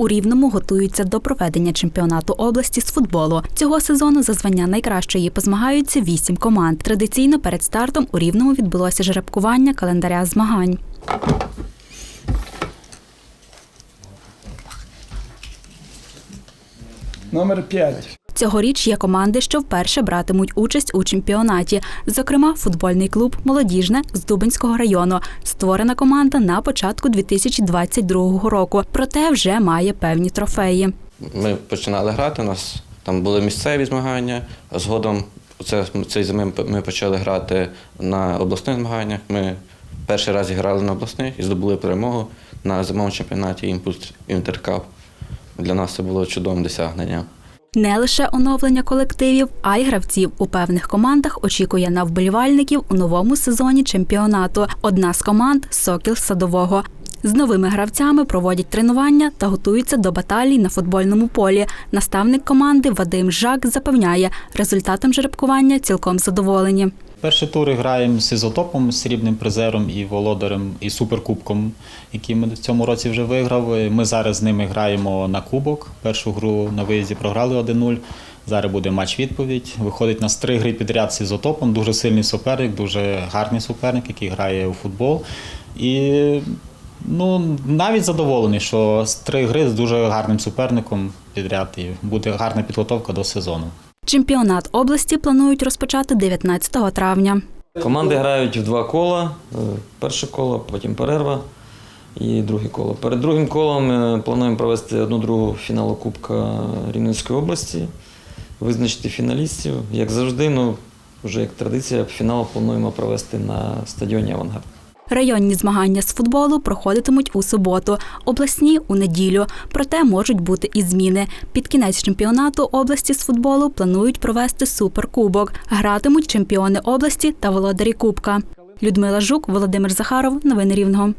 У Рівному готуються до проведення чемпіонату області з футболу. Цього сезону за звання найкращої позмагаються вісім команд. Традиційно перед стартом у Рівному відбулося жеребкування календаря змагань. Номер 5. Цьогоріч є команди, що вперше братимуть участь у чемпіонаті. Зокрема, футбольний клуб Молодіжне з Дубинського району. Створена команда на початку 2022 року, проте вже має певні трофеї. Ми починали грати, у нас там були місцеві змагання. Згодом це, цей зими ми почали грати на обласних змаганнях. Ми перший раз грали на обласних і здобули перемогу на зимовому чемпіонаті Імпульс Інтеркап. Для нас це було чудовим досягненням. Не лише оновлення колективів, а й гравців у певних командах очікує на вболівальників у новому сезоні чемпіонату. Одна з команд Сокіл Садового. З новими гравцями проводять тренування та готуються до баталій на футбольному полі. Наставник команди Вадим Жак запевняє, результатом жеребкування цілком задоволені. Перші тури граємо з ізотопом, з срібним призером і володарем, і суперкубком, який ми в цьому році вже виграли. Ми зараз з ними граємо на кубок. Першу гру на виїзді програли 1-0. Зараз буде матч відповідь. Виходить нас три гри підряд з ізотопом. Дуже сильний суперник, дуже гарний суперник, який грає у футбол. І ну, навіть задоволений, що з три гри з дуже гарним суперником підряд і буде гарна підготовка до сезону. Чемпіонат області планують розпочати 19 травня. Команди грають в два кола. Е, Перше коло, потім перерва і друге коло. Перед другим колом ми плануємо провести одну другу фіналу Кубка Рівненської області, визначити фіналістів. Як завжди, ну, вже як традиція, фінал плануємо провести на стадіоні Авангард. Районні змагання з футболу проходитимуть у суботу, обласні у неділю. Проте можуть бути і зміни. Під кінець чемпіонату області з футболу планують провести суперкубок. Гратимуть чемпіони області та володарі Кубка. Людмила Жук, Володимир Захаров. Новини Рівного.